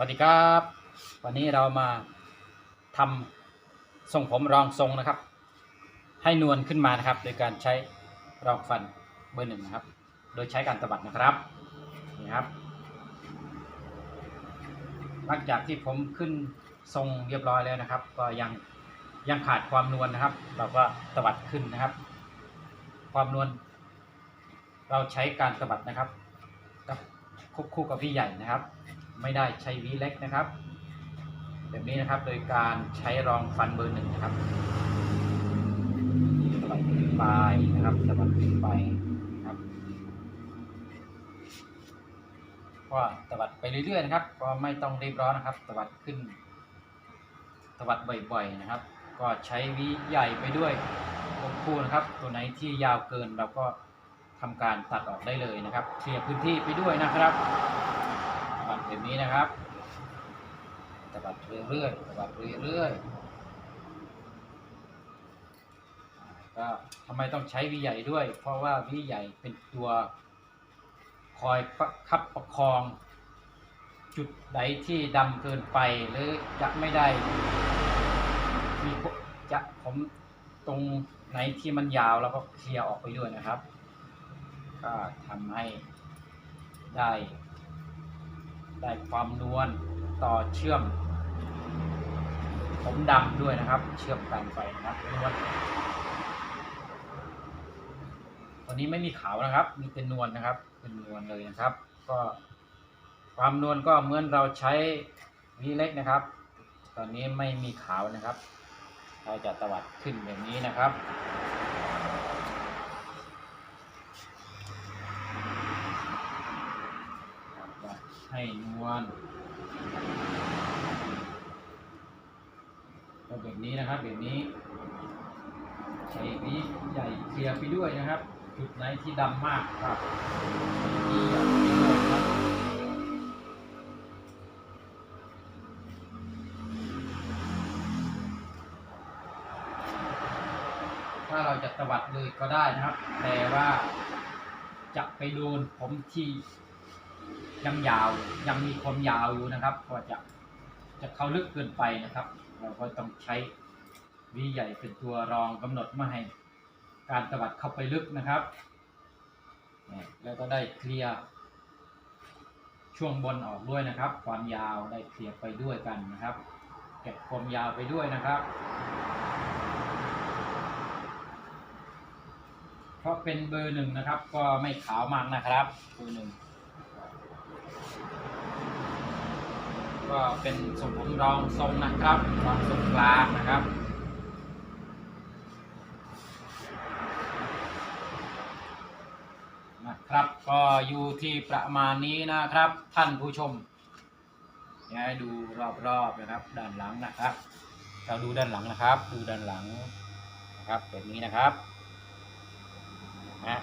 สวัสดีครับ วันนี้เรามาทำทรงผมรองทรงนะครับ ให้นวลขึ้นมานะครับ โดยการใช้รองฟันเบอร์หนึ่งนะครับ โดยใช้การตวัดนะครับนี่ครับ หลังจากที่ผมขึ้นทรงเรียบร้อยแล้วนะครับ ก็ยังยังขาดความนวลนะครับ เราก็ตวัดขึ้นนะครับ ความนวลเราใช้การตวัดนะครับ กับควบคู่กับวีใหญ่นะครับ ไม่ได้ใช้วีเล็กนะครับ แบบนี้นะครับโดยการใช้รองฟันเบอร์หนึ่งนะครับสะบัดขึ้นไปนะครับสะบัดขึ้นไปนะครับก็ตวัดไปเรื่อยๆนะครับ ก็ไม่ต้องรีบร้อนนะครับตวัดขึ้นตวัดบ่อยๆนะครับ ก็ใช้วีใหญ่ไปด้วยควบคู่นะครับ ตัวไหนที่ยาวเกินเราก็ทำการตัดออกได้เลยนะครับเคลียร์พื้นที่ไปด้วยนะครับ ตวัดแบบนี้นะครับตวัดเรื่อยๆตวัดเรื่อยๆก็ทำไมต้องใช้วีใหญ่ด้วย เพราะว่าวีใหญ่เป็นตัวคอยประคับประคองจุดใดที่ดำเกินไปหรือจะไม่ได้มีจะผมตรงไหนที่มันยาวแล้วก็เคลียร์ออกไปด้วยนะครับ ก็ทำให้ได้ ได้ความนวลต่อเชื่อม ผมดำด้วยนะครับ เชื่อมกันไปนะครับนวลวันนี้ไม่มีขาวนะครับ มีเป็นนวลนะครับ เป็นนวลเลยนะครับ ก็ความนวลก็เหมือนเราใช้วีเล็กนะครับ ตอนนี้ไม่มีขาวนะครับ เราจะตวัดขึ้นแบบนี้นะครับ ให้นวลก็แบบนี้นะครับแบบนี้ใช้วีใหญ่เคลียร์ไปด้วยนะครับ จุดไหนที่ดำมากครับที่ใหญ่ไปด้วยครับถ้าเราจะตวัดเลยก็ได้นะครับ แต่ว่าจะไปโดนผมที่ ยังยาวยังมีความยาวอยู่นะครับ ก็จะจะเข้าลึกเกินไปนะครับ เราก็ต้องใช้วีใหญ่เป็นตัวรองกำหนดไม่ให้การตวัดเข้าไปลึกนะครับแล้วก็ได้เคลียร์ช่วงบนออกด้วยนะครับ ความยาวได้เคลียร์ไปด้วยกันนะครับ เก็บความยาวไปด้วยนะครับเพราะเป็นเบอร์หนึ่งนะครับ ก็ไม่ขาวมากนะครับเบอร์หนึ่ง ก็เป็นทรงผมรองทรงนะครับรองทรงกลางนะครับนะครับก็อยู่ที่ประมาณนี้นะครับ ท่านผู้ชมอยากให้ดูรอบๆนะครับ ด้านหลังนะครับ เราดูด้านหลังนะครับ ดูด้านหลังนะครับแบบนี้นะครับนะ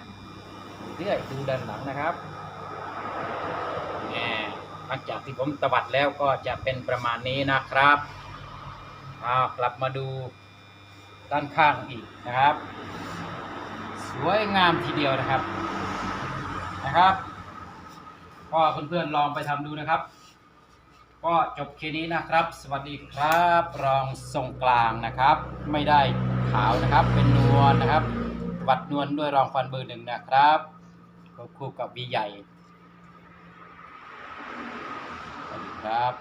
เรื่อยดูด้านหลังนะครับ หลังจากที่ผมตวัดแล้วก็จะเป็นประมาณนี้นะครับเอากลับมาดูด้านข้างอีกนะครับ สวยงามทีเดียวนะครับนะครับ ก็เพื่อนๆลองไปทำดูนะครับ ก็จบแค่นี้นะครับ สวัสดีครับรองทรงกลางนะครับ ไม่ได้ขาวนะครับเป็นนวลนะครับวัดนวลด้วยรองฟันเบอร์หนึ่งนะครับควบคู่กับวีใหญ่ สวัสดี ครับ